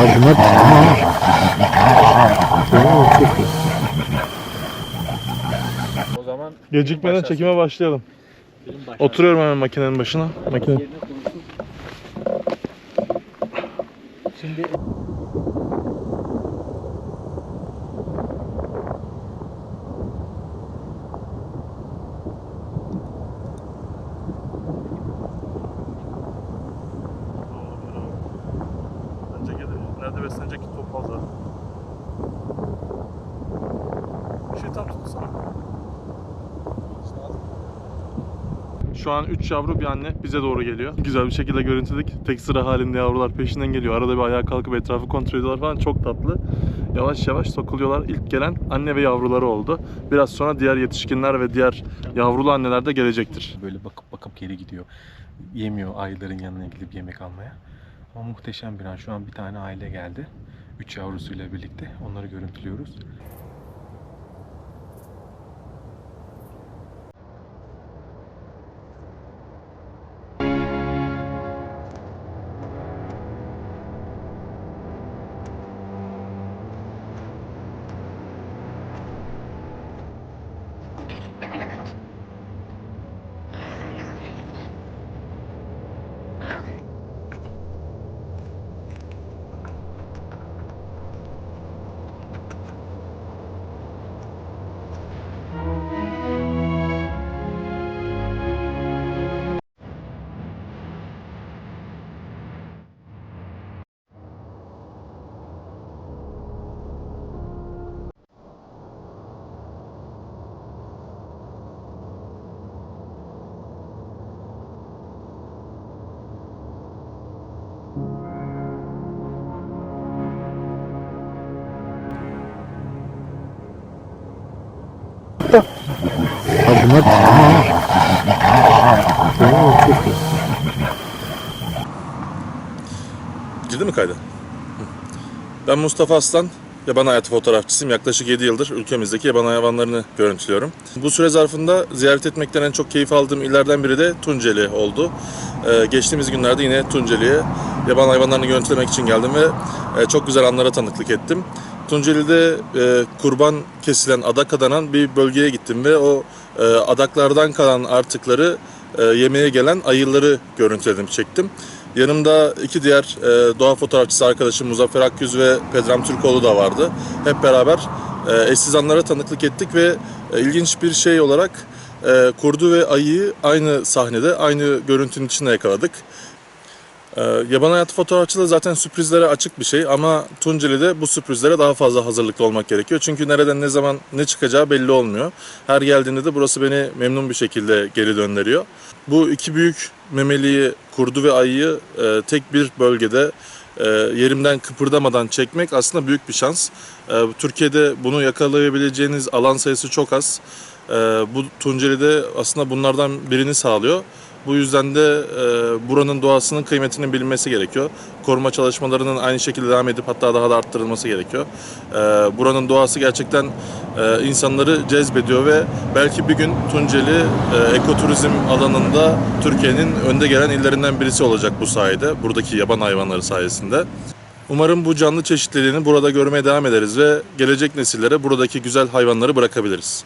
Ha bunlar tamam. Oo, çok iyi. O zaman Gecikmeden Başlasın. çekime başlayalım. film. Oturuyorum hemen makinenin başına. Makine. Şimdi Nerede beslenecek ki top fazla. Bir şey tam tutsana. Şu an 3 yavru bir anne bize doğru geliyor. Güzel bir şekilde görüntüledik. Tek sıra halinde yavrular peşinden geliyor. Arada bir ayağa kalkıp etrafı kontrol ediyorlar falan. Çok tatlı. Yavaş yavaş sokuluyorlar. İlk gelen anne ve yavruları oldu. Biraz sonra diğer yetişkinler ve diğer yavrulu anneler de gelecektir. Böyle bakıp bakıp geri gidiyor. Yemiyor ayıların yanına gidip yemek almaya. Ama muhteşem bir an. Şu an bir tane aile geldi. Üç yavrusuyla birlikte. Onları görüntülüyoruz. Bunlar tamam. Oo, çok mi kayda? Ben Mustafa Aslan, yaban hayatı fotoğrafçısıyım. Yaklaşık 7 yıldır ülkemizdeki yaban hayvanlarını görüntülüyorum. Bu süre zarfında ziyaret etmekten en çok keyif aldığım illerden biri de Tunceli oldu. Ee, geçtiğimiz günlerde yine Tunceli'ye yaban hayvanlarını görüntülemek için geldim ve e, çok güzel anlara tanıklık ettim. Tunceli'de e, kurban kesilen adak adanan bir bölgeye gittim ve o e, adaklardan kalan artıkları e, yemeğe gelen ayıları görüntüledim, çektim. Yanımda iki diğer e, doğa fotoğrafçısı arkadaşım Muzaffer Akgüz ve Pedram Türkoğlu da vardı. Hep beraber e, eşsiz anlara tanıklık ettik ve e, ilginç bir şey olarak e, kurdu ve ayıyı aynı sahnede, aynı görüntünün içinde yakaladık. Ee, yaban hayatı fotoğrafçılığı zaten sürprizlere açık bir şey ama Tunceli'de bu sürprizlere daha fazla hazırlıklı olmak gerekiyor. Çünkü nereden ne zaman ne çıkacağı belli olmuyor. Her geldiğinde de burası beni memnun bir şekilde geri döndürüyor. Bu iki büyük memeliyi, kurdu ve ayıyı e, tek bir bölgede e, yerimden kıpırdamadan çekmek aslında büyük bir şans. E, Türkiye'de bunu yakalayabileceğiniz alan sayısı çok az. E, bu Tunceli'de aslında bunlardan birini sağlıyor. Bu yüzden de e, buranın doğasının kıymetinin bilinmesi gerekiyor. Koruma çalışmalarının aynı şekilde devam edip hatta daha da arttırılması gerekiyor. E, buranın doğası gerçekten e, insanları cezbediyor ve belki bir gün Tunceli e, ekoturizm alanında Türkiye'nin önde gelen illerinden birisi olacak bu sayede. Buradaki yaban hayvanları sayesinde. Umarım bu canlı çeşitliliğini burada görmeye devam ederiz ve gelecek nesillere buradaki güzel hayvanları bırakabiliriz.